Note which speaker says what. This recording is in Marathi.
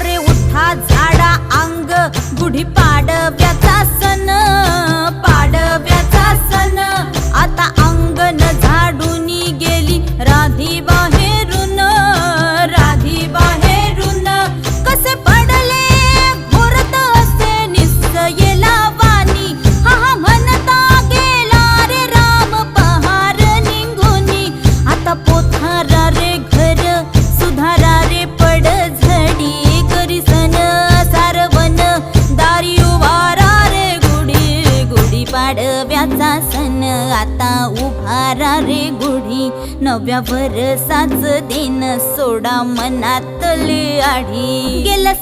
Speaker 1: अरे उठा झाडा अंग गुढी पाडव्याचा सण पाडव्याचा सण. आता अंगण झाडून गेली राधीबा पाडव्याचा सण. आता उभारा रे गुढी. नव्या वरसाच दिन. सोडा मनातली आढी. गेलं